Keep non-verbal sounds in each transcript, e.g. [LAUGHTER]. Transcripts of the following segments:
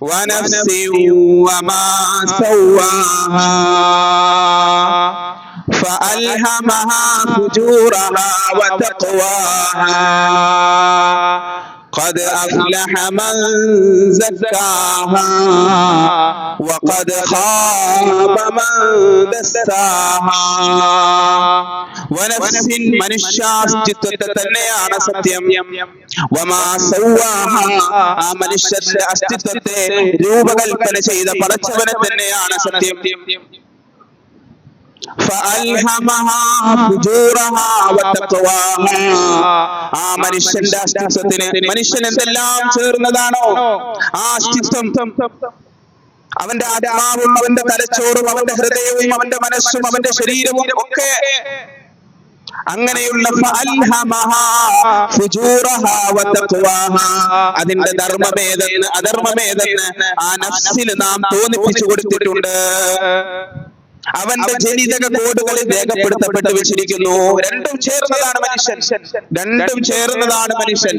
ونفس وما سواها. فألهمها فجورها وتقواها. قد أفلح من زكاها وقد خاب من دساها ونفس മനുഷ്യാസ്തിത്വത്തെ തന്നെയാണ് സത്യം വമാ സവ്വാഹ ആ മനുഷ്യന്റെ അസ്തിത്വത്തെ രൂപകൽപ്പന ചെയ്ത പടച്ചവനെ തന്നെയാണ് സത്യം فألهمها فجورها وتقواها ആ മനുഷ്യന്റെ അസ്തിത്വത്തിന് മനുഷ്യൻ എന്തെല്ലാം ചേർന്നതാണോ? ആ അസ്തിത്വം. അവന്റെ ആത്മാവും അവന്റെ തലച്ചോറും അവന്റെ ഹൃദയവും അവന്റെ മനസ്സും അവന്റെ ശരീരവും ഒക്കെ അങ്ങനെയുള്ള. അതിന്റെ ധർമ്മമേതെന്ന് അധർമ്മമേതെന്ന് ആ നഫ്സിൽ നാം തോന്നിപ്പിച്ചു കൊടുത്തിട്ടുണ്ട്. അവന്റെ ജനിതക കോഡുകളിൽ രേഖപ്പെടുത്തപ്പെട്ട് വെച്ചിരിക്കുന്നു. രണ്ടും ചേർന്നതാണ് മനുഷ്യൻ. രണ്ടും ചേർന്നതാണ് മനുഷ്യൻ.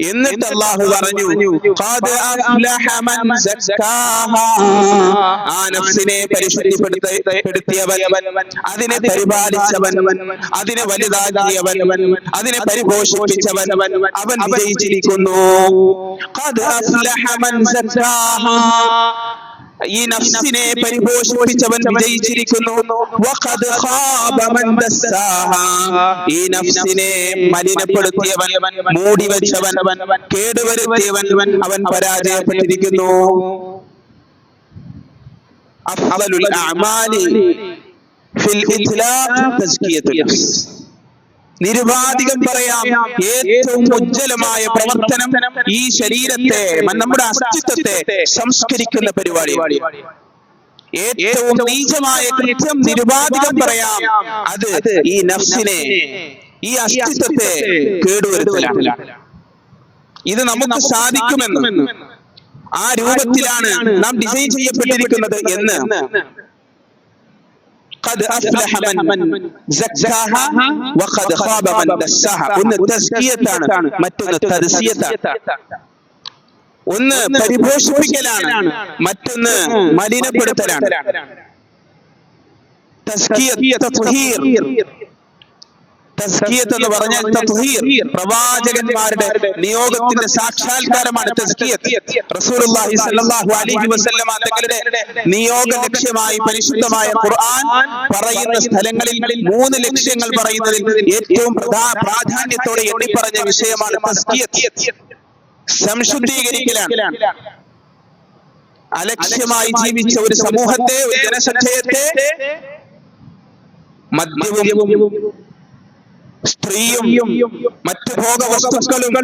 എന്നിട്ട് അള്ളാഹു പറഞ്ഞു "ഖദ് അഫ്ലഹ മൻ സക്കാഹാ." ആ നഫ്സിനെ പരിശുദ്ധിപ്പെടുത്തിയവൻ അതിനെ പരിപാലിച്ചവൻ അതിനെ വലുതാക്കിയവൻ അതിനെ പരിപോഷിപ്പിച്ചവൻ അവൻ വിജയിച്ചിരിക്കുന്നു. ഈ നഫ്സിനെ പരിപോഷിപ്പിച്ചവൻ വിജയിച്ചിരിക്കുന്നു. ഈ നഫ്സിനെ മലിനപ്പെടുത്തിയവൻ മൂടി വെച്ചവൻ കേടുവരുത്തിയവൻ അവൻ പരാജയപ്പെട്ടിരിക്കുന്നു. അഫ്ളലുൽ അഅമാലി ഫിൽ ഇത്ലാഖ് തസ്കിയത്തുൽ നഫ്സ്. നിരുപാധികം പറയാം. ഏറ്റവും ഉജ്ജ്വലമായ പ്രവർത്തനം ഈ ശരീരത്തെ നമ്മുടെ അസ്തിത്വത്തെ സംസ്കരിക്കുന്ന പരിപാടി. ഏറ്റവും നീചമായ കൃത്യം നിരുപാധികം പറയാം. അത് ഈ നഫ്സിനെ ഈ അസ്തിത്വത്തെ കേടുവരുത്തലാണ്. ഇത് നമുക്ക് സാധിക്കുമെന്ന് ആ രൂപത്തിലാണ് നാം ഡിസൈൻ ചെയ്യപ്പെട്ടിരിക്കുന്നത് എന്ന് قد أفلح من زكاها وقد خاب من دساها ഒന്ന് തസ്കിയത്താണ് മറ്റൊന്ന് തദ്സിയത്താണ് ഒന്ന് പരിപോഷിപ്പിക്കലാണ് മറ്റൊന്ന് മലിനപ്പെടുത്തലാണ് തസ്കിയത്ത് തത്ഹീർ തസ്കിയത്ത് എന്ന് പറഞ്ഞാൽ തത്ഹീർ പ്രവാചകന്മാരുടെ നിയോഗത്തിന്റെ സാക്ഷാത്കാരമാണ് തസ്കിയത്ത് റസൂലുള്ളാഹി സ്വല്ലല്ലാഹു അലൈഹി വസല്ലമ തങ്ങളുടെ നിയോഗ ലക്ഷ്യമായി പരിശുദ്ധമായ ഖുർആൻ പറയുന്ന സ്ഥലങ്ങളിൽ മൂന്ന് ലക്ഷ്യങ്ങൾ പറയുന്നതിൽ ഏറ്റവും പ്രാധാന്യത്തോടെ എണ്ണിപ്പറഞ്ഞ വിഷയമാണ് തസ്കിയത്ത് സംശുദ്ധീകരിക്കലാണ്. അലക്ഷ്യമായി ജീവിച്ച ഒരു സമൂഹത്തെ ഒരു ജനസംഖ്യത്തെ മദ്യവും സ്ത്രീയും മറ്റു ഭോഗവസ്തുക്കളും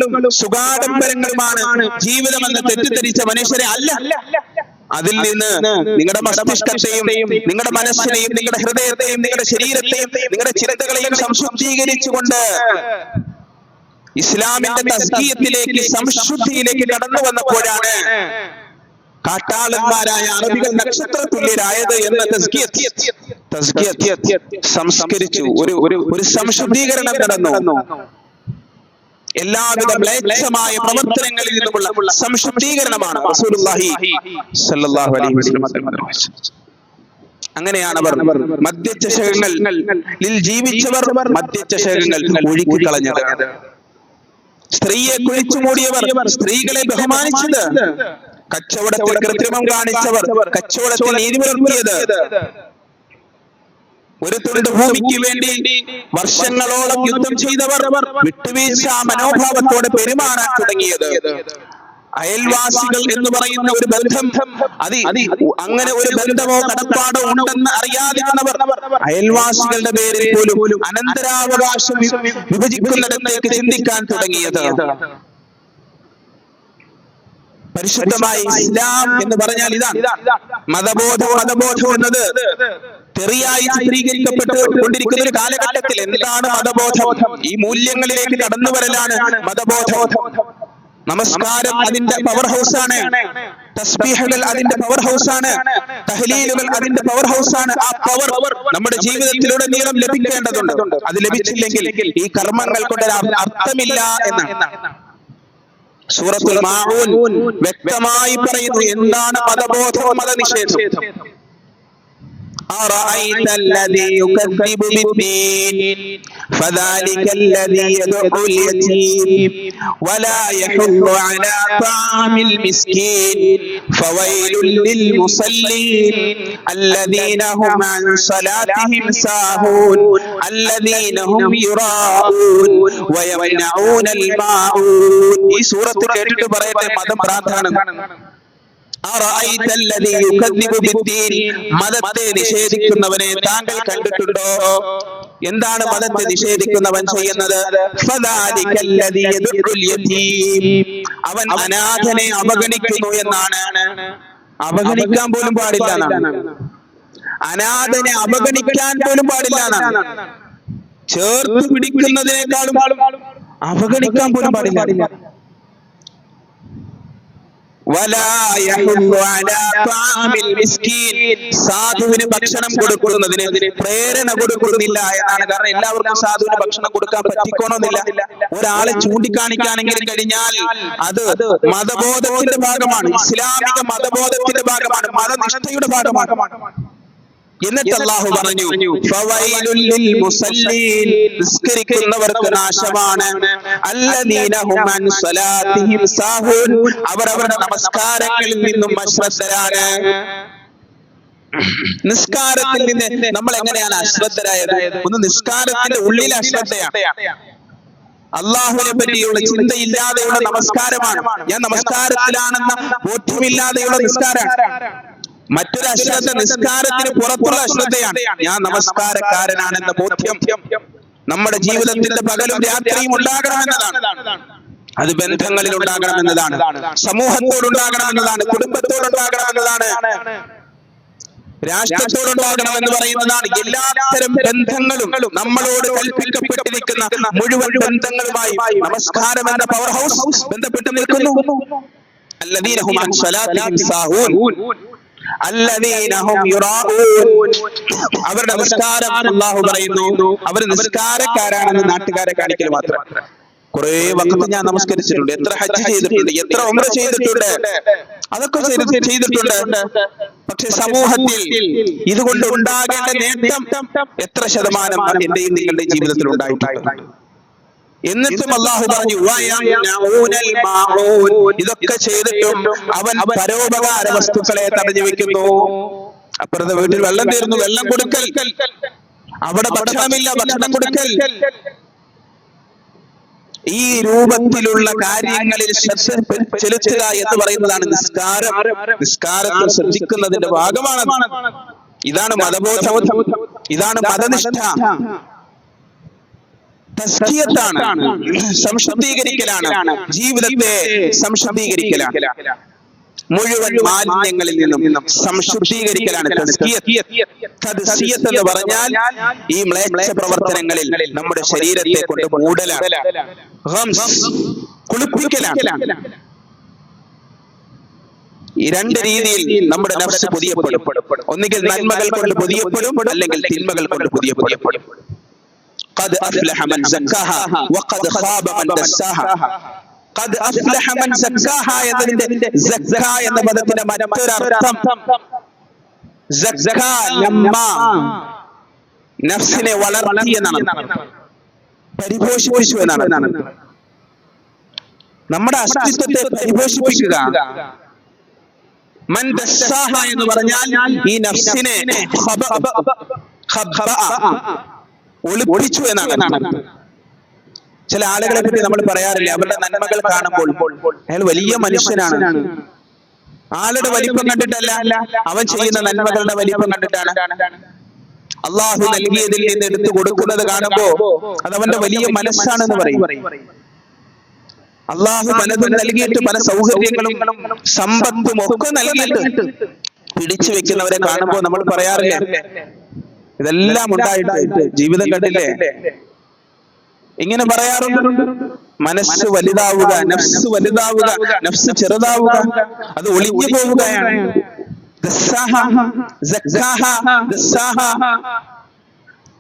സുഖാഡംബരങ്ങളുമാണ് ജീവിതമെന്ന് തെറ്റിദ്ധരിച്ച മനുഷ്യരെ അല്ല. അതിൽ നിന്ന് നിങ്ങളുടെ മസ്തിഷ്കത്തെയും നിങ്ങളുടെ മനസ്സിനെയും നിങ്ങളുടെ ഹൃദയത്തെയും നിങ്ങളുടെ ശരീരത്തെയും നിങ്ങളുടെ ചിന്തകളെയും സംശുദ്ധീകരിച്ചുകൊണ്ട് ഇസ്ലാമിന്റെ തസ്കീയത്തിലേക്ക് സംശുദ്ധിയിലേക്ക് കടന്നു വന്നപ്പോഴാണ് കാട്ടാളന്മാരായ അറബികൾ നക്ഷത്ര തുല്യരായത് എന്ന തസ്കിയത്ത്. സംസ്കരിച്ചു. ഒരു ഒരു സംശുദ്ധീകരണം നടന്നു എല്ലാവിധ മ്ലേച്ഛമായ പ്രവർത്തനങ്ങളിൽ നിന്നുമുള്ള സംശുദ്ധീകരണമാണ്. അങ്ങനെയാണ് അവർ മദ്യചഷകങ്ങളിൽ ജീവിച്ചവർ മദ്യചഷകങ്ങൾ ഒഴുകിക്കളഞ്ഞത് സ്ത്രീയെ കുഴിച്ചു മൂടിയവർ സ്ത്രീകളെ ബഹുമാനിച്ചത്. കച്ചവടത്തിൽ കൃത്രിമം കാണിച്ചവർ കച്ചവടത്തിൽ നീതി പുലർത്തിയത് ഒരു തുണ്ട് ഭൂമിക്ക് വേണ്ടി വർഷങ്ങളോളം യുദ്ധം ചെയ്തവർ വിട്ടുവീഴ്ച മനോഭാവത്തോടെ പെരുമാറാൻ തുടങ്ങിയത്. അയൽവാസികൾ എന്ന് പറയുന്ന ഒരു ബന്ധം. അത് അങ്ങനെ ഒരു ബന്ധമോ കടപ്പാടോ ഉണ്ടെന്ന് അറിയാതിരുന്നവർ അയൽവാസികളുടെ പേരിൽ പോലും അനന്തരാവകാശം വിഭജിക്കുന്നതെന്നേക്ക് വിഭജിക്കുന്നിടത്തേക്ക് ചിന്തിക്കാൻ തുടങ്ങിയത്. പരിശുദ്ധമായ ഇസ്ലാം എന്ന് പറഞ്ഞാൽ ഇതാണ്. മതബോധം മതബോധം എന്നത് തെറിയായി ചിത്രീകരിക്കപ്പെട്ടുകൊണ്ടിരിക്കുന്ന ഒരു കാലഘട്ടത്തിൽ എന്താണ് മതബോധം? ഈ മൂല്യങ്ങളിലേക്ക് കടന്നു വരലാണ് മതബോധം. നമസ്കാരം അതിന്റെ പവർ ഹൗസ് ആണ്. തസ്ബീഹുകൾ അതിന്റെ പവർ ഹൗസ് ആണ്. തഹ്ലീലുകൾ അതിന്റെ പവർ ഹൗസ് ആണ്. ആ പവർ നമ്മുടെ ജീവിതത്തിലൂടെ നീളം ലഭിക്കേണ്ടതുണ്ട്. അത് ലഭിച്ചില്ലെങ്കിൽ ഈ കർമ്മങ്ങൾ കൊണ്ട് അർത്ഥമില്ല എന്ന് സൂറത്തുൽ മാഊൻ വ്യക്തമായി പറയുന്നു എന്താണ് മതബോധം മതനിഷേധം? أرأيت الذي يكذب بالدين فذلك الذي يدعو اليتيم ولا يحض على طعام المسكين فويل للمصلين الذين هم عن صلاتهم ساهون الذين هم يراءون ويمنعون الماعون ഈ സൂറത്ത് കേട്ടിട്ട് പറയട്ടെ മതം പ്രാധാനം മതത്തെ നിഷേധിക്കുന്നവനെ താങ്കൾ കണ്ടിട്ടുണ്ടോ? എന്താണ് മതത്തെ നിഷേധിക്കുന്നവൻ ചെയ്യുന്നത്? അവൻ അനാഥനെ അവഗണിക്കുന്നു എന്നാണ്. അവഗണിക്കാൻ പോലും പാടില്ല അനാഥനെ അവഗണിക്കാൻ പോലും പാടില്ല ചേർത്ത് പിടിക്കുന്നതിനേക്കാളും അവഗണിക്കാൻ പോലും പാടില്ല. സാധുവിന് ഭക്ഷണം കൊടുക്കുന്നതിന് പ്രേരണ കൊടുക്കുന്നില്ല എന്നാണ്. കാരണം എല്ലാവർക്കും സാധുവിന് ഭക്ഷണം കൊടുക്കാൻ പറ്റിക്കോണമെന്നില്ല ഒരാളെ ചൂണ്ടിക്കാണിക്കാണെങ്കിലും കഴിഞ്ഞാൽ അത് മതബോധത്തിന്റെ ഭാഗമാണ്. ഇസ്ലാമിക മതബോധത്തിന്റെ ഭാഗമാണ്. മതനിഷ്ഠയുടെ ഭാഗമാണ്. എന്നിട്ട് അള്ളാഹു പറഞ്ഞു നിസ്കരിക്കുന്നവർക്ക് നാശമാണ്. അവർ അവരുടെ നമസ്കാരങ്ങളിൽ നിന്നും അശ്രദ്ധരാണ്. നിസ്കാരത്തിൽ നിന്ന് നമ്മൾ എങ്ങനെയാണ് അശ്രദ്ധരായത്? ഒന്ന് നിസ്കാരത്തിന്റെ ഉള്ളിൽ അശ്രദ്ധയാണ്. അള്ളാഹുവിനെ പറ്റിയുള്ള ചിന്തയില്ലാതെയുള്ള നമസ്കാരമാണ്. ഞാൻ നമസ്കാരത്തിലാണെന്ന ബോധ്യമില്ലാതെയുള്ള നിസ്കാരമാണ്. മറ്റൊരു അശ്രദ്ധ നിസ്കാരത്തിന് പുറത്തുള്ള അശ്രദ്ധയാണ്. ഞാൻ നമസ്കാരക്കാരനാണെന്ന ബോധ്യം നമ്മുടെ ജീവിതത്തിന്റെ പകലും രാത്രിയും ഉണ്ടാകണമെന്നതാണ്. അത് ബന്ധങ്ങളിൽ ഉണ്ടാകണമെന്നതാണ്. സമൂഹത്തോടുണ്ടാകണമെന്നതാണ് കുടുംബത്തോടുണ്ടാകണമെന്നതാണ് രാഷ്ട്രത്തോടുണ്ടാകണമെന്ന് പറയുന്നതാണ് എല്ലാത്തരം ബന്ധങ്ങളും നമ്മളോട് കൽപ്പിക്കപ്പെട്ടിരിക്കുന്ന മുഴുവൻ ബന്ധങ്ങളുമായി നമസ്കാരം എന്ന പവർ ഹൗസ് ബന്ധപ്പെട്ട് നിൽക്കുന്നു. അവരുടെ നിസ്കാരം പറയുന്നു. അവർ നിസ്കാരക്കാരാണെന്ന് നാട്ടുകാരെ കാണിക്കൽ മാത്രം. കുറെ വക്കത്ത് ഞാൻ നമസ്കരിച്ചിട്ടുണ്ട്. എത്ര ഹജ്ജ് ചെയ്തിട്ടുണ്ട് എത്ര ഉമ്ര ചെയ്തിട്ടുണ്ട്. അതൊക്കെ ചെയ്തിട്ടുണ്ട്. പക്ഷെ സമൂഹത്തിൽ ഇതുകൊണ്ട് ഉണ്ടാകേണ്ട നേട്ടം എത്ര ശതമാനം എന്റെയും നിങ്ങളുടെ ജീവിതത്തിൽ ഉണ്ടായിട്ടുണ്ട്. എന്നിട്ടും അള്ളാഹു പറഞ്ഞു. ഇതൊക്കെ ചെയ്തിട്ടും അവൻ പരോപകാര വസ്തുക്കളെ തടഞ്ഞു വെക്കുന്നു. അപ്പുറത്തെ വീട്ടിൽ വെള്ളം തീർന്നു വെള്ളം കൊടുക്കൽ. അവിടെ ഭക്ഷണമില്ല ഭക്ഷണം കൊടുക്കൽ. ഈ രൂപത്തിലുള്ള കാര്യങ്ങളിൽ ശ്രദ്ധ ചെലുത്തുക എന്ന് പറയുന്നതാണ് നിസ്കാരം. നിസ്കാരത്തെ ശ്രദ്ധിക്കുന്നതിന്റെ ഭാഗമാണ് ഇതാണ് മതബോധം. ഇതാണ് മതനിഷ്ഠ. തസ്കിയത്താണ് സംശുദ്ധീകരിക്കലാണ് ജീവിതത്തെ സംശുദ്ധീകരിക്കലാണ് മുഴുവൻ മാലിന്യങ്ങളിൽ നിന്നും സംശുദ്ധീകരിക്കലാണ്. എന്ന് പറഞ്ഞാൽ ഈ മ്ലേച്ഛ പ്രവർത്തനങ്ങളിൽ നമ്മുടെ ശരീരത്തെ കൊണ്ട് മൂടലാണ്. കുളിപ്പിക്കലാണ്. ഈ രണ്ട് രീതിയിൽ നമ്മുടെ നഫ്സ് പുതിയപ്പെടും. ഒന്നുകിൽ നന്മകൾ കൊണ്ട് പുതിയപ്പെടും അല്ലെങ്കിൽ തിന്മകൾ കൊണ്ട് പുതിയപ്പെടും. قد أفلح من زكاها وقد خاب من دساها قد أفلح من زكاها എന്നതിന്റെ സക്ക എന്ന പദത്തിന്റെ മറ്റൊരർത്ഥം സക്ക നമ്മ നഫ്സിനെ വളർത്തി എന്നാണ് പരിപോഷിപ്പിച്ചു എന്നാണ് നമ്മുടെ അസ്തിത്വത്തെ പരിപോഷിപ്പിക്കുക മൻ ദസ്സാഹ എന്ന് പറഞ്ഞാൽ ഈ നഫ്സിനെ ഒളിപ്പിച്ചു എന്നാണ് ചില ആളുകളെ പറ്റി നമ്മൾ പറയാറില്ല. അവരുടെ നന്മകൾ കാണുമ്പോൾ അയാൾ വലിയ മനുഷ്യനാണ്. ആളുടെ വലിപ്പം കണ്ടിട്ടല്ല. അവൻ ചെയ്യുന്ന നന്മകളുടെ വലിപ്പം കണ്ടിട്ടാണ്. അള്ളാഹു നൽകിയതിൽ നിന്ന് എടുത്തു കൊടുക്കുന്നത് കാണുമ്പോ അത് അവന്റെ വലിയ മനസ്സാണെന്ന് പറയും. അള്ളാഹു പലതും നൽകിയിട്ട് പല സൗകര്യങ്ങളും സമ്പത്തും ഒക്കെ നൽകിയിട്ട് പിടിച്ചു വെക്കുന്നവരെ കാണുമ്പോൾ നമ്മൾ പറയാറില്ലേ. ഇതെല്ലാം ഉണ്ടായിട്ട് ജീവിതം കണ്ടില്ലേ? ഇങ്ങനെ പറയാറുണ്ട്. മനസ്സ് വലുതാവുക നഫ്സ് വലുതാവുക നഫ്സ് ചെറുതാവുക അത് ഒളിഞ്ഞു പോവുകയാണ്.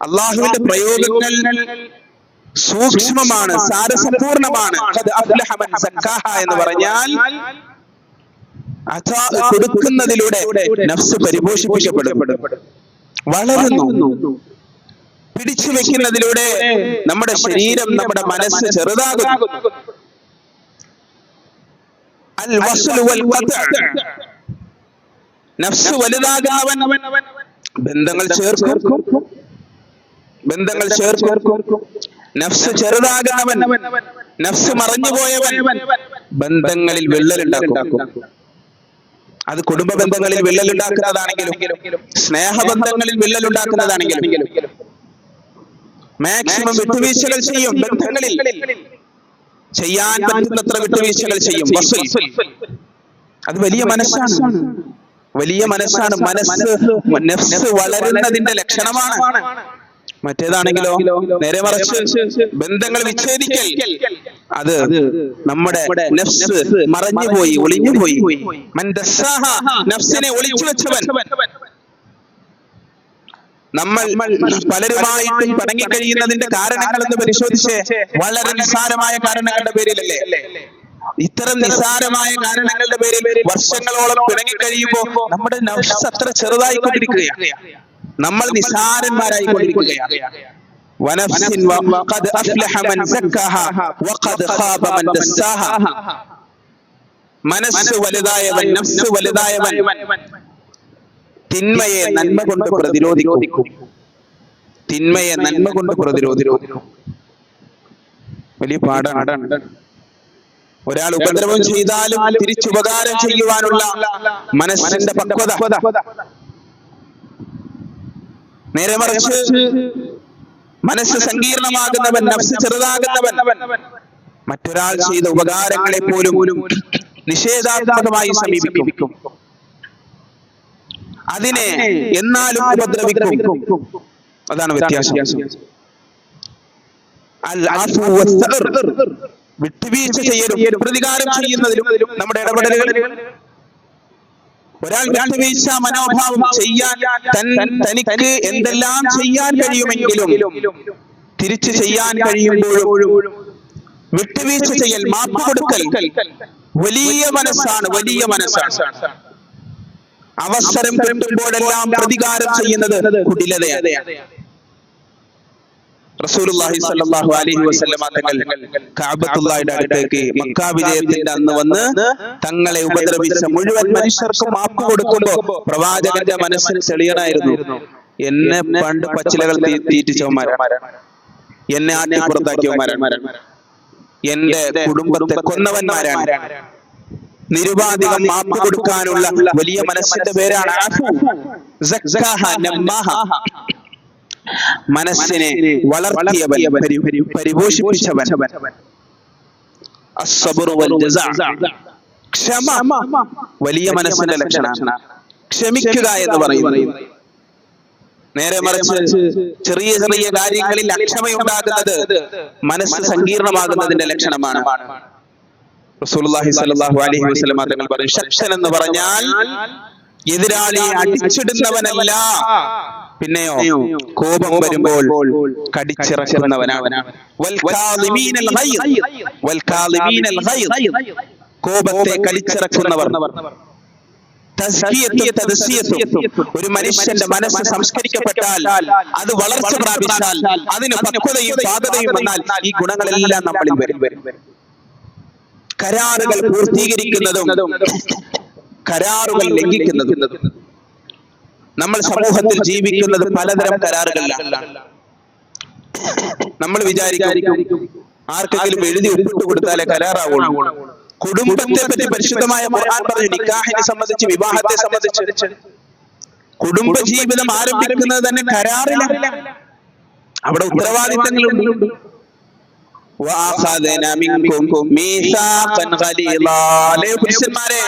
അള്ളാഹുവിന്റെ പ്രയോഗങ്ങൾ സൂക്ഷ്മമാണ് സാരസമ്പൂർണമാണ്. എന്ന് പറഞ്ഞാൽ കൊടുക്കുന്നതിലൂടെ നഫ്സ് പരിപോഷിപ്പിക്കപ്പെടും. വളരുന്നു. പിടിച്ചു വെക്കുന്നതിലൂടെ നമ്മുടെ ശരീരം നമ്മുടെ മനസ്സ് ചെറുതാകുന്നു. അൽ വൽ. നഫ്സ് വലുതാകുന്നവൻ ബന്ധങ്ങൾ ചേർക്കും. ബന്ധങ്ങൾ ചേർക്കും. നഫ്സ് ചെറുതാകുന്നവൻ നഫ്സ് മറഞ്ഞുപോയവൻ. ബന്ധങ്ങളിൽ വിള്ളലുണ്ടാക്കും അത് കുടുംബ ബന്ധങ്ങളിൽ വിള്ളലുണ്ടാക്കുന്നതാണെങ്കിലും സ്നേഹബന്ധങ്ങളിൽ വിള്ളലുണ്ടാക്കുന്നതാണെങ്കിലും മാക്സിമം വിട്ടുവീഴ്ചകൾ ചെയ്യും ബന്ധങ്ങളിൽ. ചെയ്യാൻ പറ്റുന്നത്ര വിട്ടുവീഴ്ചകൾ ചെയ്യും അത് വലിയ മനസ്സാണ്. വലിയ മനസ്സാണ്. മനസ്സ് നഫ്സ് വളരുന്നതിന്റെ ലക്ഷണമാണ്. മറ്റേതാണെങ്കിലോ? നേരെ മറിച്ച് ബന്ധങ്ങൾ വിച്ഛേദിക്കൽ. അത് നമ്മുടെ നഫ്സ് മറഞ്ഞുപോയി ഒളിഞ്ഞുപോയി. നഫ്സിനെ ഒളിച്ചു വെച്ചവൻ. നമ്മൾ പലരുമായിട്ടും പടങ്ങിക്കഴിയുന്നതിന്റെ കാരണങ്ങൾ എന്ന് പരിശോധിച്ച് വളരെ നിസ്സാരമായ കാരണങ്ങളുടെ പേരിലല്ലേ? ഇത്തരം നിസ്സാരമായ കാരണങ്ങളുടെ പേരിൽ വർഷങ്ങളോളം പിണങ്ങി കഴിയുമ്പോൾ നമ്മുടെ നഫ്സ് അത്ര ചെറുതായിക്കൊണ്ടിരിക്കുകയാണ് നമ്മൾ നിസാരന്മാരായി കൊണ്ടിരിക്കുകയാണ്. വനഫ്സിൻ വഖദ് അഫ്ലഹ മൻ സക്കാഹ വഖദ് ഖാബ മൻ ദസ്സാഹ. മനസ്സ് വലുതായവൻ നഫ്സ് വലുതായവൻ തിന്മയെ നന്മ കൊണ്ട് പ്രതിരോധിക്കും. തിന്മയെ നന്മ കൊണ്ട് പ്രതിരോധിക്കും. വലിയ പാടാണ്. ഒരാൾ ഉപദ്രവം ചെയ്താലും തിരിച്ചുപകാരം ചെയ്യുവാനുള്ള മനസ്സിന്റെ പക്വത. നേരെ മറിച്ച് മനസ്സ് സങ്കീർണമാകുന്നവൻ നഫ്സ് ചെറുതാകുന്നവൻ. മറ്റൊരാൾ ചെയ്ത ഉപകാരങ്ങളെ പോലും നിഷേധാത്മകമായി സമീപിക്കും. അതിനെ എന്നാലും ഉപദ്രവിക്കും. അതാണ് വ്യത്യാസം. വിട്ടുവീഴ്ച ചെയ്യലും പ്രതികാരം ചെയ്യുന്നതിലും നമ്മുടെ ഇടപെടലുകൾ ഒരാൾ വിട്ടുവീഴ്ച മനോഭാവം ചെയ്യാൻ തനിക്ക് എന്തെല്ലാം ചെയ്യാൻ കഴിയുമെങ്കിലും തിരിച്ചു ചെയ്യാൻ കഴിയുമ്പോഴും വിട്ടുവീഴ്ച ചെയ്യൽ മാപ്പ് കൊടുക്കൽ വലിയ മനസ്സാണ് വലിയ മനസ്സാണ്. അവസരം കിട്ടുമ്പോഴെല്ലാം പ്രതികാരം ചെയ്യുന്നത് കുടിലതയാണ്. റസൂലുള്ളാഹി സ്വല്ലല്ലാഹു അലൈഹി വസല്ലമ തങ്ങൾ കഅബത്തുള്ളാഹിയുടെ അടുത്തേക്ക് മക്ക വിജയത്തിന്റെ അന്ന് വന്ന് തങ്ങളെ ഉപദ്രവിച്ച മുഴുവൻ മനുഷ്യർക്കും മാപ്പ് കൊടുക്കുമ്പോ പ്രവാചകന്റെ മനസ്സിന് ചെളിയണായിരുന്നു എന്നെ പണ്ട് പച്ചിലകൾ തീറ്റിച്ചവന്മാരാണ്. എന്നെ ആട്ടി പുറത്താക്കിയവന്മാരാണ്. എന്റെ കുടുംബത്തെ കൊന്നവന്മാരാണ്. നിരുപാധികം മാപ്പ് കൊടുക്കാനുള്ള വലിയ മനസ്സിന്റെ പേരാണ്. മനസ്സിനെ വളർത്തിയവൻ പരി- പരി- പരിപോഷിപ്പിച്ചവൻ. ക്ഷമ. വലിയ മനസ്സിന്റെ ലക്ഷണമാണ് ക്ഷമിക്കുക എന്ന് പറയും നേരെ മറിച്ച് ചെറിയ ചെറിയ കാര്യങ്ങളിൽ അക്ഷമയുണ്ടാകുന്നത് മനസ്സ് സങ്കീർണമാകുന്നതിന്റെ ലക്ഷണമാണ്. റസൂലുള്ളാഹി സ്വല്ലല്ലാഹു അലൈഹി വസല്ലം തങ്ങൾ പറയും ശക്ഷൻ എന്ന് പറഞ്ഞാൽ എതിരാളിയെ അടിച്ചിടുന്നവനല്ല. പിന്നെയോ കോപം വരുമ്പോൾ കടിച്ചിറക്കുന്നവനാണ്. കോപത്തെ കടിച്ചിറക്കുന്നവർ. ഒരു മനുഷ്യന്റെ മനസ്സ് സംസ്കരിക്കപ്പെട്ടാൽ അത് വളർച്ച പ്രാപിച്ചാൽ അതിന് പക്വതയും പാതതയും വന്നാൽ ഈ ഗുണങ്ങളെല്ലാം നമ്മളിൽ വരും. കരാറുകൾ പൂർത്തീകരിക്കുന്നതും കരാറുകൾ ലംഘിക്കുന്നത് നമ്മൾ സമൂഹത്തിൽ ജീവിക്കുന്നത് പലതരം കരാറുകളിലാണ് നമ്മൾ വിചാരിക്കും ആർക്കെങ്കിലും എഴുതി ഒപ്പിട്ട് കൊടുത്താലേ കരാറാവുള്ളൂ. കുടുംബത്തെ പറ്റി പരിശുദ്ധമായ ഖുർആൻ പറഞ്ഞു നിക്കാഹിനെ സംബന്ധിച്ച് വിവാഹത്തെ സംബന്ധിച്ച് കുടുംബ ജീവിതം ആരംഭിക്കുന്നത് തന്നെ കരാറിലാണ്. അവിടെ ഉത്തരവാദിത്തങ്ങളുണ്ട്. പുരുഷന്മാരെ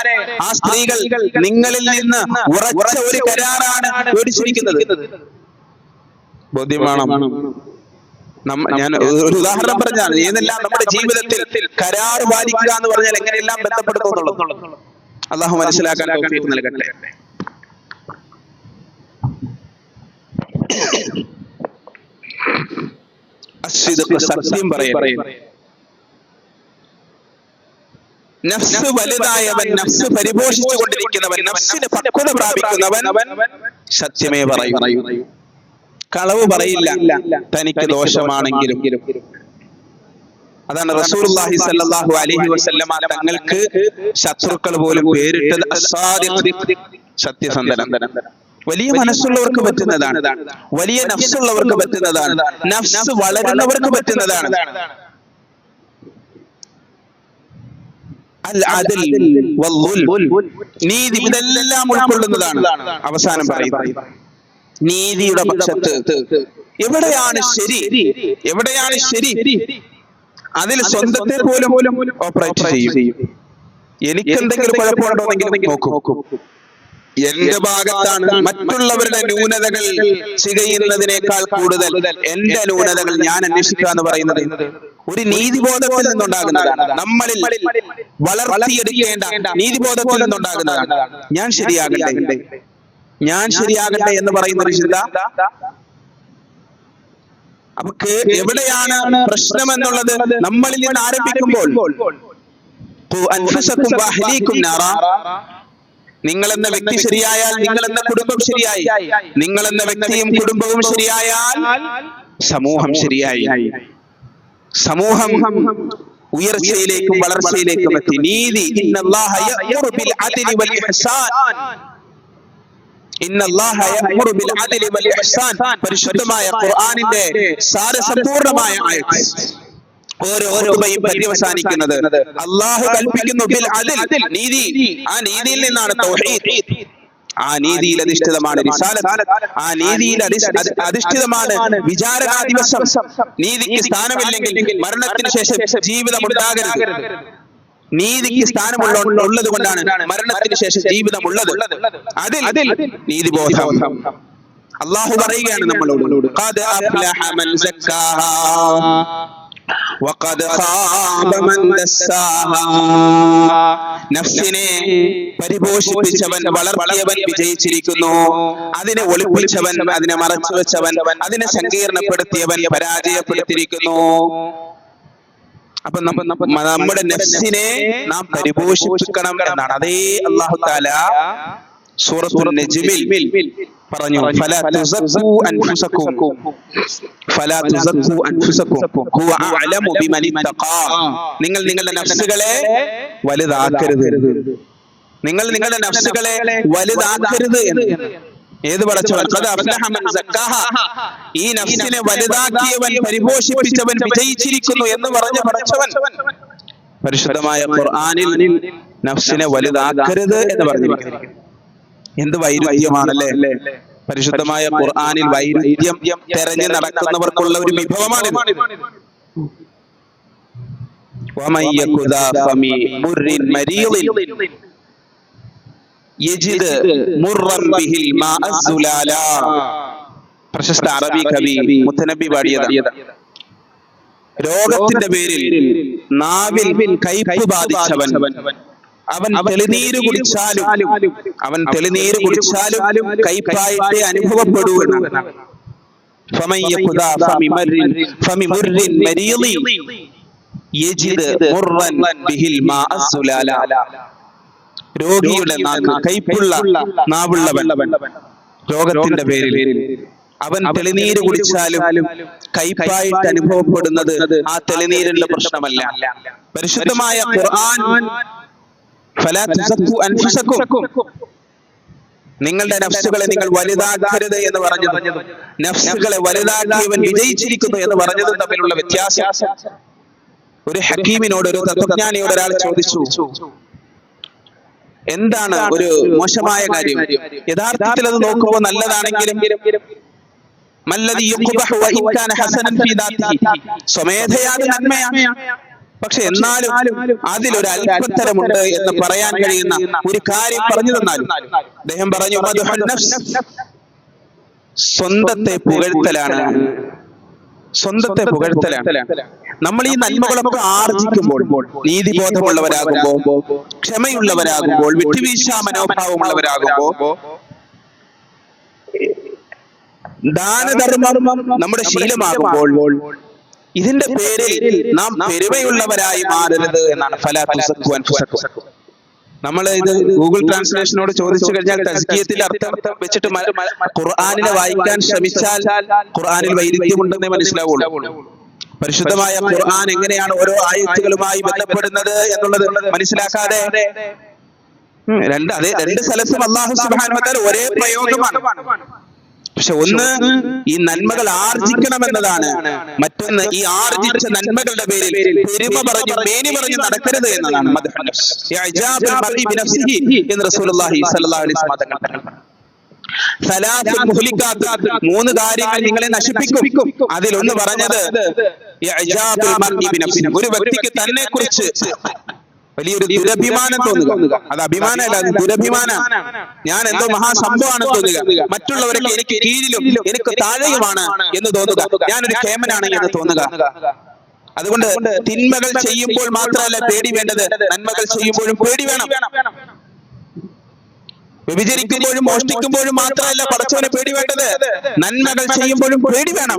ആ സ്ത്രീകൾ നിങ്ങളിൽ നിന്ന് ഉറച്ച ഒരു കരാറാണ് മേടിച്ചിരിക്കുന്നത് ബോധ്യമാണോ? ഞാൻ ഒരു ഉദാഹരണം പറഞ്ഞാണ്. ഏതെല്ലാം നമ്മുടെ ജീവിതത്തിൽ കരാർ പാലിക്കുക എന്ന് പറഞ്ഞാൽ എങ്ങനെയെല്ലാം ബന്ധപ്പെടുത്തുന്നുള്ളത്? അള്ളാഹു മനസ്സിലാക്കാൻ നൽകട്ടെ. നൽകട്ടെ. അസ്വിദ് [COUGHS] സത്യം പറയുന്നു നഫ്സ് വലുതായവൻ നഫ്സ് പരിപോഷിച്ചു കൊണ്ടിരിക്കുന്നവൻ നഫ്സിന് പക്വത പ്രാപിക്കുന്നവൻ സത്യമേ പറയൂ. കളവ് പറയില്ല. തനിക്ക് ദോഷമാണെങ്കിലും. അതാണ് റസൂലുള്ളാഹി സ്വല്ലല്ലാഹു അലൈഹി വസല്ലമ തങ്ങൾക്ക് ശത്രുക്കൾ പോലും പേരിട്ടത് സത്യസന്ധനം. വലിയ മനസ്സുള്ളവർക്ക് പറ്റുന്നതാണ്. വലിയ നഫ്സുള്ളവർക്ക് പറ്റുന്നതാണ്. നഫ്സ് വളരുന്നവർക്ക് പറ്റുന്നതാണ്. നീതി ഇതെല്ലാം ഉൾക്കൊള്ളുന്നതാണ്. അവസാനം പറയും. നീതിയുടെ പക്ഷത്ത്. എവിടെയാണ് ശരി? എവിടെയാണ് ശരി? അതിൽ സ്വന്തത്തെ പോലും ഓപ്പറേറ്റ് ചെയ്യും. എനിക്ക് എന്തെങ്കിലും കുഴപ്പമുണ്ടോ കുഴപ്പമുണ്ടോന്നെങ്കിലും നോക്കും. എന്റെ ഭാഗത്താണ് മറ്റുള്ളവരുടെ ന്യൂനതകൾ ചെയ്യുന്നതിനേക്കാൾ കൂടുതൽ എന്റെ ന്യൂനതകൾ ഞാൻ അന്വേഷിക്കുക എന്ന് പറയുന്നത് ഒരു നീതിബോധത്തിൽ നിന്നുണ്ടാകുന്നതാണ്. നമ്മളിൽ വളർത്തിയെടുക്കേണ്ട നീതിബോധത്തിൽ നിന്നുണ്ടാകുന്നതാണ്. ഞാൻ ശരിയാകട്ടെ? ഞാൻ ശരിയാകട്ടെ? എന്ന് പറയുന്ന ഒരു ചിന്ത നമുക്ക് എവിടെയാണ് പ്രശ്നം എന്നുള്ളത് നമ്മളിൽ നിന്ന് ആരംഭിക്കുമ്പോൾ? നിങ്ങൾ എന്ന വ്യക്തി ശരിയായാൽ നിങ്ങൾ എന്ന കുടുംബം ശരിയായി. നിങ്ങൾ എന്ന വ്യക്തിയും കുടുംബവും ശരിയായാൽ സമൂഹം ശരിയായി. സമൂഹം ഉയർച്ചയിലേക്കും വളർച്ചയിലേക്കും എത്തി. നീതി. പരിശുദ്ധമായ ഖുർആനിന്റെ സാരസമ്പൂർണമായ ആയത്ത്. ഓരോ പര്യവസാനിക്കുന്നത് അള്ളാഹു കൽപ്പിക്കുന്നു ബിൽ നീതി. ആ നീതിയിൽ നിന്നാണ് തൗഹീദ്. ആ നീതിയിൽ അധിഷ്ഠിതമാണ് ആ നീതിയിൽ അധിഷ്- അധി- അധിഷ്ഠിതമാണ് വിചാരണാ ദിവസം. നീതിക്ക് സ്ഥാനമില്ലെങ്കിൽ മരണത്തിന് ശേഷം ജീവിതം ഉണ്ടാകരുത്. നീതിക്ക് സ്ഥാനമുള്ള ഉള്ളത് കൊണ്ടാണ് മരണത്തിന് ശേഷം ജീവിതം ഉള്ളത്. അതിൽ അതിൽ നീതിബോധം. അള്ളാഹു പറയുകയാണ് നമ്മളോട് ഖദ് خاب من നഫ്സിനെ പരിപോഷിപ്പിച്ചവൻ വളർത്തിയവൻ വിജയിച്ചിരിക്കുന്നു. അതിനെ ഒളിപ്പിച്ചവൻ അതിനെ മറച്ചു വെച്ചവൻ അതിനെ സങ്കീർണപ്പെടുത്തിയവൻ പരാജയപ്പെടുത്തിയിരിക്കുന്നു. അപ്പൊ നമ്മ- നമ്മ- നമ്മുടെ നഫ്സിനെ നാം പരിപോഷിപ്പിക്കണം എന്നാണ്. അതേ അള്ളാഹു താല സൂറത്തുൽ നജ്മിൽ പറഞ്ഞു നിങ്ങൾ നിങ്ങളുടെ നഫ്സുകളെ വലുതാക്കരുത്. നിങ്ങൾ നിങ്ങളുടെ നഫ്സുകളെ വലുതാക്കരുത് എന്ന്. ഏത് ഈ നഫ്സിനെ വലുതാക്കിയവൻ പരിപോഷിപ്പിച്ചവൻ വിജയിച്ചിരിക്കുന്നു എന്ന് പറഞ്ഞ പടച്ചവൻ. പരിശുദ്ധമായ ഖുർആനിൽ നഫ്സിനെ വലുതാക്കരുത് എന്ന് പറഞ്ഞിരിക്കുന്നു. എന്ത് വൈരുദ്ധ്യമാണല്ലേ? പരിശുദ്ധമായ ഖുർആാനിൽ വൈരുദ്ധ്യം തെരഞ്ഞു നടക്കുന്നവർക്കുള്ള ഒരു വിഭവമാണ് പ്രശസ്ത അറബി കവി മുത്തനബി പാടിയത് രോഗത്തിന്റെ പേരിൽ നാവിൽ കൈപ്പ് ബാധിച്ചവൻ. അവൻ തെളിനീര് കുടിച്ചാലും അവൻ തെളിനീര് കുടിച്ചാലും കൈപ്പായിട്ട് അനുഭവപ്പെടുകയാണ് രോഗിയുടെ നാക്ക് കൈപ്പുള്ള നാവുള്ളവൻ. രോഗത്തിന്റെ പേരിൽ. അവൻ തെളിനീര് കുടിച്ചാലും കൈപ്പായിട്ട് അനുഭവപ്പെടുന്നത് ആ തെളിനീരിന്റെ പ്രശ്നമല്ല. പരിശുദ്ധമായ ഖുർആൻ നിങ്ങളുടെ നഫ്സുകളെ നിങ്ങൾ വലുതാക്കരുത് എന്ന് പറഞ്ഞു നഫ്സുകളെ വലുതാക്കിയവൻ വിജയിച്ചിരിക്കുന്നു എന്ന് പറഞ്ഞതും തമ്മിലുള്ള വ്യത്യാസം. ഒരു ഹക്കീമിനോട് ഒരു തത്വജ്ഞാനിയോട് ഒരാൾ ചോദിച്ചു എന്താണ് ഒരു മോശമായ കാര്യം? യഥാർത്ഥത്തിൽ അത് നോക്കുമ്പോൾ നല്ലതാണെങ്കിലും മല്ലദി യുഖ്ബഹു ഇൻ കാന ഹസനൻ ഫീ ദാത്തിഹി. സ്വമേധയാ നന്മയാ. നന്മയാണ് പക്ഷെ എന്നാലും അതിലൊരു അല്പത്തരമുണ്ട് എന്ന് പറയാൻ കഴിയുന്ന ഒരു കാര്യം പറഞ്ഞു തന്നാലും അദ്ദേഹം പറഞ്ഞു സ്വന്തത്തെ പുകഴ്ത്തലാണ്. സ്വന്തത്തെ പുകഴ്ത്തലാണ്. നമ്മൾ ഈ നന്മകളൊക്കെ ആർജിക്കുമ്പോൾ നീതിബോധമുള്ളവരാകുമ്പോൾ ക്ഷമയുള്ളവരാകുമ്പോൾ വിട്ടുവീഴ്ച മനോഭാവമുള്ളവരാകുമ്പോൾ ദാനധർമ്മം നമ്മുടെ ശീലമാകുമ്പോൾ ഇതിന്റെ പേരിൽ നാം പെരുമയുള്ളവരായി മാറരുത് എന്നാണ് നമ്മൾ ഇത് ഗൂഗിൾ ട്രാൻസ്ലേഷനോട് ചോദിച്ചു കഴിഞ്ഞാൽ തസ്കിയത്തിന്റെ അർത്ഥം വെച്ചിട്ട് ഖുർആനിനെ വായിക്കാൻ ശ്രമിച്ചാൽ ഖുർആാനിൽ വൈരുദ്ധ്യമുണ്ടെന്നേ മനസ്സിലാവുള്ളൂ. പരിശുദ്ധമായ ഖുർആൻ എങ്ങനെയാണ് ഓരോ ആയത്തുകളുമായി ബന്ധപ്പെടുന്നത് എന്നുള്ളത് മനസ്സിലാക്കാതെ രണ്ട് അതെ രണ്ട് സ്ഥലത്തും അള്ളാഹു തആല ഒരേ പ്രയോഗമാണ്. പക്ഷെ ഒന്ന് ഈ നന്മകൾ ആർജിക്കണമെന്നതാണ്. മറ്റൊന്ന് ഈ ആർജിച്ച നന്മകളുടെ പേരിൽ പെരുമ പറഞ്ഞു മേനി പറഞ്ഞു നടക്കരുത് എന്നതാണ് എന്ന് റസൂലുള്ളാഹി അലൈഹി തങ്ങൾ മൂന്ന് കാര്യങ്ങൾ നിങ്ങളെ നശിപ്പിക്കും. അതിലൊന്ന് പറഞ്ഞത്. ഒരു വ്യക്തിക്ക് തന്നെ കുറിച്ച് വലിയൊരു ദുരഭിമാനം തോന്നുക. അത് അഭിമാനമല്ല അത് ദുരഭിമാനം ഞാൻ എന്തോ മഹാസംഭവമാണ് തോന്നുക. മറ്റുള്ളവരൊക്കെ എനിക്ക് കീഴിലും എനിക്ക് താഴെയുമാണ് എന്ന് തോന്നുക. ഞാനൊരു കേമനാണ് എന്ന് തോന്നുക. അതുകൊണ്ട് തിന്മകൾ ചെയ്യുമ്പോൾ മാത്രമല്ല പേടി വേണ്ടത്. നന്മകൾ ചെയ്യുമ്പോഴും പേടി വേണം. വ്യഭിചരിക്കുമ്പോഴും മോഷ്ടിക്കുമ്പോഴും മാത്രമല്ല പടച്ചവനെ പേടി വേണ്ടത്. നന്മകൾ ചെയ്യുമ്പോഴും പേടി വേണം.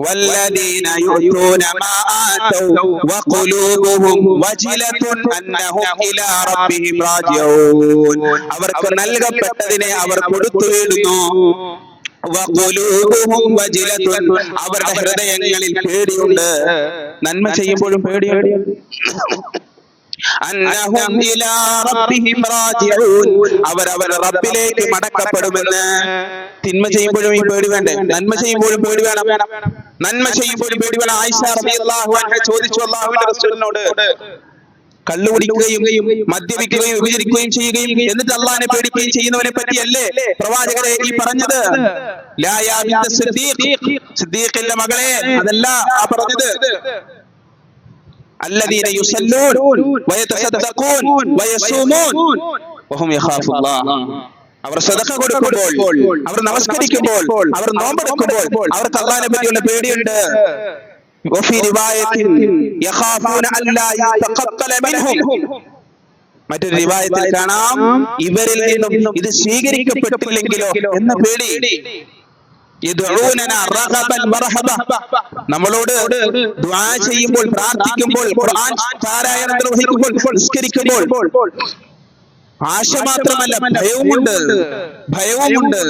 والذين يؤتون ما آتوا وقلوبهم وجلة أنهم إلى ربهم راجعون അവർക്ക് നൽകപ്പെട്ടതിനെ അവർ കൊടുത്തു വീടുന്നു വഖുലൂബുഹും വജിലത്തുൻ. അവരുടെ ഹൃദയങ്ങളിൽ പേടിയുണ്ട് നന്മ ചെയ്യുമ്പോഴും പേടിയുണ്ട് അവരുടെ റബ്ബിലേക്ക് മടക്കപ്പെടുമെന്ന്. തിന്മ ചെയ്യുമ്പോഴും ഈ പേടി വേണ്ടേ? നന്മ ചെയ്യുമ്പോഴും പേടി വേണം. നന്മ ചെയ്യുമ്പോഴും പേടി വേണം. ആയിഷ റളിയല്ലാഹു അൻഹ ചോദിച്ചു അല്ലാഹുവിന്റെ റസൂലിനോട്. കള്ളു കുടിക്കുകയും മദ്യപിക്കുകയും വിഭജിക്കുകയും ചെയ്യുകയും എന്നിട്ട് അള്ളാഹിനെ പേടിക്കുകയും ചെയ്യുന്നവനെ പറ്റിയല്ലേ പ്രവാചകരെ ഈ പറഞ്ഞത്? ലാ യാ ബിന്ത സിദ്ദീഖ്. സിദ്ദീഖിന്റെ മകളെ. അതല്ല ആ പറഞ്ഞത്. الذين يصلون ويتصدقون ويصومون وهم يخافون الله അവർ സദഖ കൊടുക്കുമ്പോൾ അവർ നമസ്കരിക്കുമ്പോൾ അവർ നോമ്പെടുക്കുമ്പോൾ അവർക്ക് അള്ളാഹിനെ പറ്റിയുള്ള പേടിയുണ്ട് وفي رواية يخافون ألا يتقبل منهم മറ്റൊരു റിവായത്തിൽ കാണാം ഇവരിൽ നിന്നും ഇത് സ്വീകരിക്കപ്പെട്ടില്ലെങ്കിലോ എന്ന പേടി യദ്ഊനന റഗബൻ വറഹബ. നമ്മളോട് ചെയ്യുമ്പോൾ പ്രാർത്ഥിക്കുമ്പോൾ ഖുർആൻ പാരായണം നിർവഹിക്കുമ്പോൾ നിസ്കരിക്കുമ്പോൾ ആശ മാത്രമല്ല ഭയവുമുണ്ട് ഭയവുമുണ്ട്.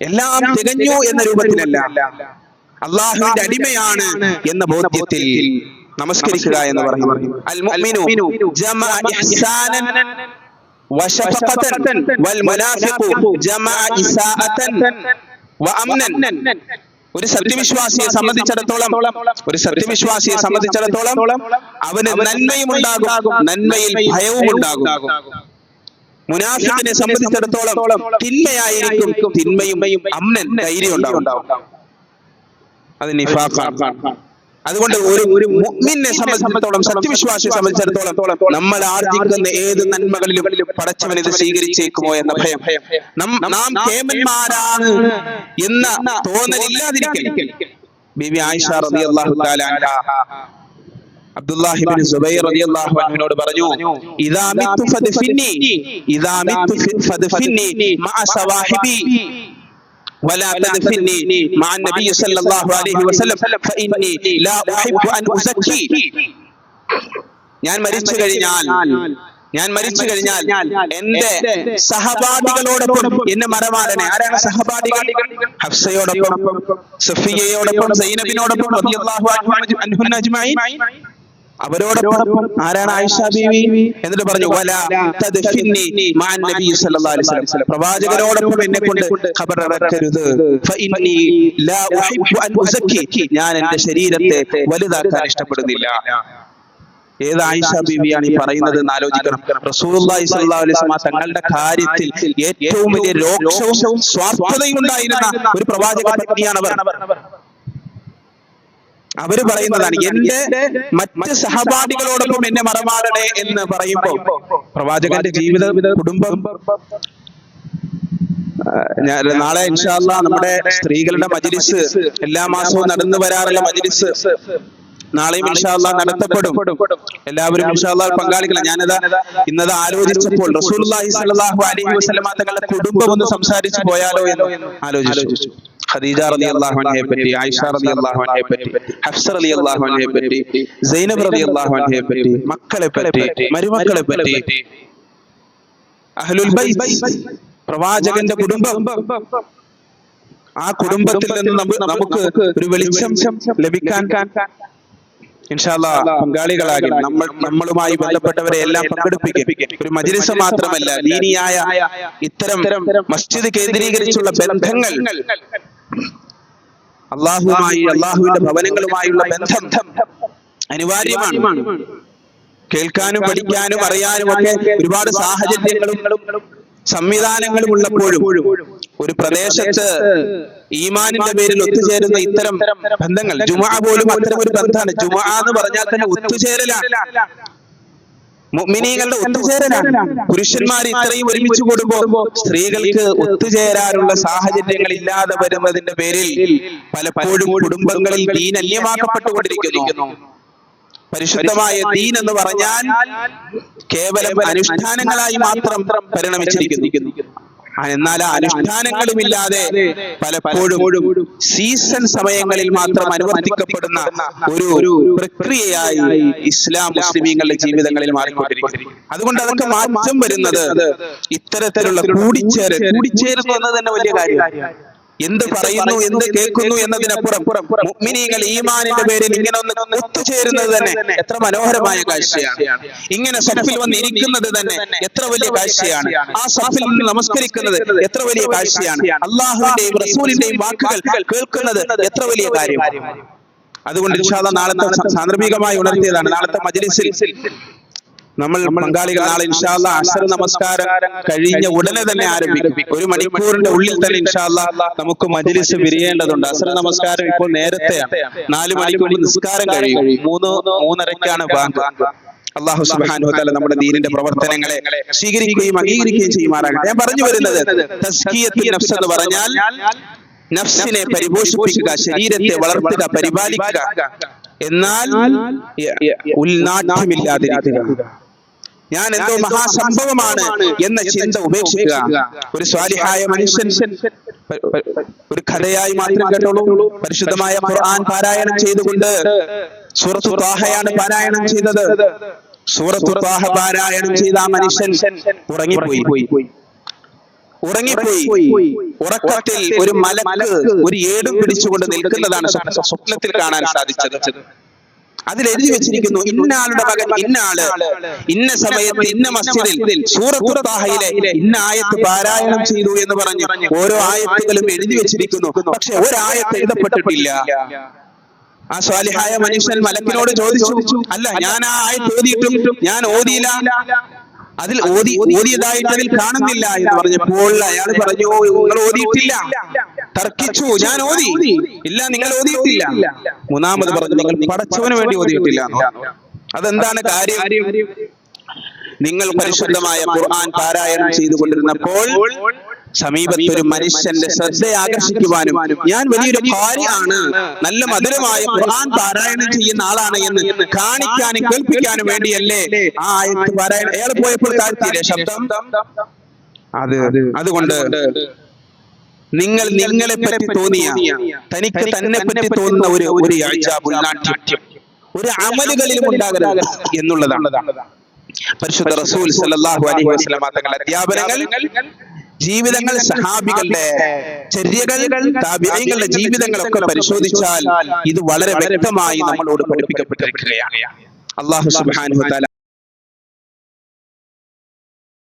എല്ലാം തികഞ്ഞു എന്ന രൂപത്തിലല്ല. അള്ളാഹുവിന്റെ അടിമയാണ് എന്ന ബോധ്യത്തിൽ നമസ്കരിക്കുക എന്ന് പറഞ്ഞു. അൽ ഇഹ്സാനൻ വൽ ഒരു സത്യവിശ്വാസിയെ സംബന്ധിച്ചിടത്തോളം ഒരു സത്യവിശ്വാസിയെ സംബന്ധിച്ചിടത്തോളം അവന് നന്മയും ഉണ്ടാകും നന്മയിൽ ഭയവും ഉണ്ടാകും മുനാഫിക്കിനെ സംബന്ധിച്ചിടത്തോളം തിന്മയായിരിക്കും തിന്മയും അമ്മൻ ധൈര്യം ഉണ്ടാകും അത് നിഫാഖാണ്. അതുകൊണ്ട് ഒരു ഒരു മുഅ്മിനെ സംബന്ധിച്ചിടത്തോളം സത്യവിശ്വാസിയെ സംബന്ധിച്ചിടത്തോളം നമ്മൾ ആർജിക്കുന്ന ഏത് നന്മകളിലും പടച്ചവൻ ഇത് സ്വീകരിച്ചേക്കുമോ എന്ന ഭയം. നം- കേമന്മാരാണ് എന്ന തോന്നലില്ലാതിരിക്കൽ. ബിബി ആയിഷ റളിയല്ലാഹു തആല അബ്ദുല്ലാഹിബിൻ സുബൈർ റളിയല്ലാഹു അൻഹുവിനോട് പറഞ്ഞു ഇദാ മിത്തു ഫദ്ഫിന്നി ഇദാ മിത്തു ഫദ്ഫിന്നി മഅ സവാഹിബി. ولا تدفني مع النبي صلى الله عليه وسلم فإني لا أحب أن أزكي ഞാൻ മരിച്ചു കഴിഞ്ഞാൽ ഞാൻ മരിച്ചു കഴിഞ്ഞാൽ എന്റെ സഹപാഠികളോടൊപ്പം എന്നെ മറമാടനെ ആരാണ് സഹപാഠികൾ ഹഫ്സയോടൊപ്പം സഫിയയോടൊപ്പം സൈനബിനോടൊപ്പം റളിയല്ലാഹു അൻഹു അൻഹുന്ന അജ്മഈൻ അവരോടൊപ്പം ആരാണ് ആയിഷ ബീവി എന്നിട്ട് പറഞ്ഞു വല മഅൻ നബി സല്ലല്ലാഹു അലൈഹി വസല്ലം. പ്രവാചകരോടൊപ്പം എന്നെ കൊണ്ട് ഖബർ ഇറക്കരുത് ഫഇന്നി ലാ ഉഹിബ്ബു അൻ ഉസക്കി. ഞാൻ എന്റെ ശരീരത്തെ വലുതാക്കാൻ ഇഷ്ടപ്പെടുന്നില്ല. ഏത് ആയിഷ ബീവിയാണ് ഈ പറയുന്നത് എന്ന് ആലോചിക്കണം. റസൂലുള്ളാഹി സ്വല്ലാസ്മ തങ്ങളുടെ കാര്യത്തിൽ ഏറ്റവും വലിയ രോക്ഷവും സ്വാർത്ഥതയും ഉണ്ടായിരുന്ന ഒരു പ്രവാചക അവർ അവർ പറയുന്നതാണ് എന്റെ മറ്റ് സഹപാഠികളോടൊപ്പം എന്നെ മറമാടണേ എന്ന് പറയുമ്പോൾ പ്രവാചകന്റെ ജീവിത കുടുംബം നാളെ ഇൻഷാല്ല നമ്മുടെ സ്ത്രീകളുടെ മജിലിസ് എല്ലാ മാസവും നടന്നു വരാറുള്ള മജിലിസ് നാളെയും ഇൻഷാല്ല നടത്തപ്പെടും. എല്ലാവരും ഇൻഷാല്ല പങ്കാളികളാണ്. ഞാനത് ഇന്നത് ആലോചിച്ചപ്പോൾ റസൂൽ അലൈഹി വസല്ലമ തങ്ങളുടെ കുടുംബം ഒന്ന് സംസാരിച്ചു പോയാലോ എന്ന് ആലോചിച്ചു. ഖദീജ റളി അള്ളാഹു അൻഹയെ പറ്റി ആയിഷ റളി അള്ളാഹു അൻഹയെ പറ്റി ഹഫ്സ റളി അള്ളാഹു അൻഹയെ പറ്റി സൈനബ് റളി അള്ളാഹു അൻഹയെ പറ്റി മക്കളെ പറ്റി മരുമക്കളെ പറ്റി അഹ്ലുൽ പ്രവാചകന്റെ കുടുംബം. ആ കുടുംബത്തിൽ നിന്ന് നമുക്ക് ഒരു വെളിച്ചം ലഭിക്കാൻ ഇൻഷാല്ല പങ്കാളികളാകി നമ്മൾ നമ്മളുമായി ബന്ധപ്പെട്ടവരെ എല്ലാം പങ്കെടുപ്പിക്കും. ഒരു മജിലിസ് മാത്രമല്ല ദീനിയായ ഇത്തരം മസ്ജിദ് കേന്ദ്രീകരിച്ചുള്ള ബന്ധങ്ങൾ അള്ളാഹുമായി അള്ളാഹുവിന്റെ ഭവനങ്ങളുമായുള്ള ബന്ധം അനിവാര്യമാണ്. കേൾക്കാനും പഠിക്കാനും അറിയാനും ഒക്കെ ഒരുപാട് സാഹചര്യങ്ങളും സംവിധാനങ്ങളും ഉള്ളപ്പോഴും ഒരു പ്രദേശത്ത് ഈമാനിന്റെ പേരിൽ ഒത്തുചേരുന്ന ഇത്തരം ബന്ധങ്ങൾ. ജുമാ പോലും അത്തരം ഒരു ബന്ധമാണ്. ജുമാ എന്ന് പറഞ്ഞാൽ തന്നെ ഒത്തുചേരലാണ്. മുഅ്മിനീങ്ങളുടെ ഒത്തുചേരലാണ് പുരുഷന്മാർ ഇത്രയും ഒരുമിച്ച് കൂടുമ്പോ സ്ത്രീകൾക്ക് ഒത്തുചേരാനുള്ള സാഹചര്യങ്ങൾ ഇല്ലാതെ വരുന്നതിന്റെ പേരിൽ പലപ്പോഴും കുടുംബങ്ങളിൽ ദീൻ അന്യമാക്കപ്പെട്ടുകൊണ്ടിരിക്കുന്നു. പരിശുദ്ധമായ ദീൻ എന്ന് പറഞ്ഞാൽ കേവലം അനുഷ്ഠാനങ്ങളായി മാത്രം പരിണമിച്ചിരിക്കുന്നു. എന്നാൽ ആ അനുഷ്ഠാനങ്ങളുമില്ലാതെ പലപ്പോഴും സീസൺ സമയങ്ങളിൽ മാത്രം അനുവർത്തിക്കപ്പെടുന്ന ഒരു ഒരു പ്രക്രിയയായി ഇസ്ലാം മുസ്ലിമീങ്ങളുടെ ജീവിതങ്ങളിൽ മാറിക്കൊണ്ടിരിക്കുന്നു. അതുകൊണ്ട് അതൊക്കെ മാറ്റം വരുന്നത് ഇത്തരത്തിലുള്ള കൂടിച്ചേരൽ കൂടിച്ചേരുന്നു എന്നത് തന്നെ വലിയ കാര്യമാണ്. എന്ത് പറയുന്നു എന്ത് കേൾക്കുന്നു എന്നതിനപ്പുറം മുഅ്മിനീങ്ങൾ ഈമാനിന്റെ പേരിൽ ഇങ്ങനെ ഒന്ന് ഒത്തുചേരുന്നത് തന്നെ. എത്ര മനോഹരമായ കാഴ്ചയാണ്. ഇങ്ങനെ സഫിൽ വന്നിരിക്കുന്നത് തന്നെ. എത്ര വലിയ കാഴ്ചയാണ്. ആ സഫിൽ നിന്ന് നമസ്കരിക്കുന്നത് എത്ര വലിയ കാഴ്ചയാണ്. അള്ളാഹുവിന്റെയും റസൂലിന്റെയും വാക്കുകൾ കേൾക്കുന്നത് എത്ര വലിയ കാര്യമാണ്. അതുകൊണ്ട് നാളത്തെ സാന്ദർഭികമായി ഉണർത്തിയതാണ്. നാളത്തെ മജ്ലിസിൽ നമ്മൾ പങ്കാളികൾ നാളെ ഇൻഷാല്ല അസർ നമസ്കാരം കഴിഞ്ഞ ഉടനെ തന്നെ ആരംഭിക്കും. ഒരു മണിക്കൂറിന്റെ ഉള്ളിൽ തന്നെ ഇൻഷാല്ല നമുക്ക് മജ്ലിസ് വിരിയേണ്ടതുണ്ട്. അസർ നമസ്കാരം ഇപ്പോൾ നേരത്തെയാണ്. നാല് മണിക്കൂർ നിസ്കാരം കഴിയും. മൂന്ന് മൂന്നരക്കാണ് ബാങ്ക്. അള്ളാഹു സുബാനു തല നമ്മുടെ ദീനിന്റെ പ്രവർത്തനങ്ങളെ സ്വീകരിക്കുകയും അംഗീകരിക്കുകയും ചെയ്യുമാറാകട്ടെ. ഞാൻ പറഞ്ഞു വരുന്നത് നഫ്സ് എന്ന് പറഞ്ഞാൽ നഫ്സിനെ പരിപോഷിപ്പിക്കുക ശരീരത്തെ വളർത്തുക പരിപാലിക്കുക. എന്നാൽ ഉൾനാട്യമില്ലാതിരിക്കുക ഞാൻ എന്തോ മഹാസംഭവമാണ് എന്ന ചിന്ത ഉപേക്ഷിക്കുക. ഒരു സ്വാലിഹായ മനുഷ്യൻ ഒരു കഥയായി മാത്രം കേട്ടോളൂ പരിശുദ്ധമായ ഖുർആൻ പാരായണം ചെയ്തുകൊണ്ട് സൂറത്തു താഹയാണ് പാരായണം ചെയ്തത്. സൂറത്തു താഹ പാരായണം ചെയ്ത ആ മനുഷ്യൻ ഉറങ്ങിപ്പോയി. ഉറങ്ങിപ്പോയി. ഉറക്കത്തിൽ ഒരു മലക്ക് ഒരു ഏടും പിടിച്ചുകൊണ്ട് നിൽക്കുന്നതാണ് സ്വപ്നത്തിൽ കാണാൻ സാധിച്ചത്. അതിൽ എഴുതി വെച്ചിരിക്കുന്നു ഇന്നാളുടെ മകൻ ഇന്നാൾ ഇന്ന സമയത്ത് ഇന്ന മസ്ജിദിൽ സൂറത്തു ഇന്ന ആയത്ത് പാരായണം ചെയ്തു എന്ന് പറഞ്ഞു ഓരോ ആയത്തുകളും എഴുതി വെച്ചിരിക്കുന്നു. പക്ഷെ ഒരായത്ത് എഴുതപ്പെട്ടിട്ടില്ല. ആ സ്വാലിഹായ മനുഷ്യൻ മലക്കിനോട് ചോദിച്ചു അല്ല ഞാൻ ആ ആയത്ത് ഓതിയിട്ടും ഞാൻ ഓതിയില്ല? അതിൽ ഓതി ഓതിയതായിട്ട് അതിൽ കാണുന്നില്ല എന്ന് പറഞ്ഞപ്പോൾ അയാൾ പറഞ്ഞു നിങ്ങൾ ഓതിയിട്ടില്ല. തർക്കിച്ചു. ഞാൻ ഓതി. ഇല്ല നിങ്ങൾ ഓതിയിട്ടില്ല. മൂന്നാമത് പറഞ്ഞു നിങ്ങൾ പടച്ചവന് വേണ്ടി ഓതിയിട്ടില്ല അതെന്താണ് കാര്യം? നിങ്ങൾ പരിശുദ്ധമായ ഖുർആൻ പാരായണം ചെയ്തുകൊണ്ടിരുന്നപ്പോൾ സമീപത്ത് ഒരു മനുഷ്യന്റെ ശ്രദ്ധയെ ആകർഷിക്കുവാനും ഞാൻ വലിയൊരു ഭാര്യയാണ് നല്ല മധുരമായ ഖുർആൻ പാരായണം ചെയ്യുന്ന ആളാണ് എന്ന് കാണിക്കാനും കേൾപ്പിക്കാനും വേണ്ടിയല്ലേ? ആ ആയത്ത് പാരായണം. അയാൾ പോയപ്പോൾ താഴ്ത്തിയില്ലേ ശബ്ദം? അത് അതുകൊണ്ട് നിങ്ങൾ നിങ്ങളെ പറ്റി തോന്നിയ. തനിക്ക് തന്നെ പറ്റി തോന്നുന്ന ഒരു ഒരു അഴിജാബുൽ നാട്യം ഒരു അമലുകളിലും ഉണ്ടാകരുത് എന്നുള്ളതാണ്. പരിശുദ്ധ റസൂൽ സല്ലല്ലാഹു അലൈഹി തങ്ങളുടെ അധ്യാപനങ്ങൾ ജീവിതങ്ങൾ സഹാബികളുടെ ചര്യകൾ ജീവിതങ്ങളൊക്കെ പരിശോധിച്ചാൽ ഇത് വളരെ വ്യക്തമായി നമ്മളോട് പഠിപ്പിക്കപ്പെട്ടിരിക്കുകയാണ്. അള്ളാഹു സുബ്ഹാനഹു തആല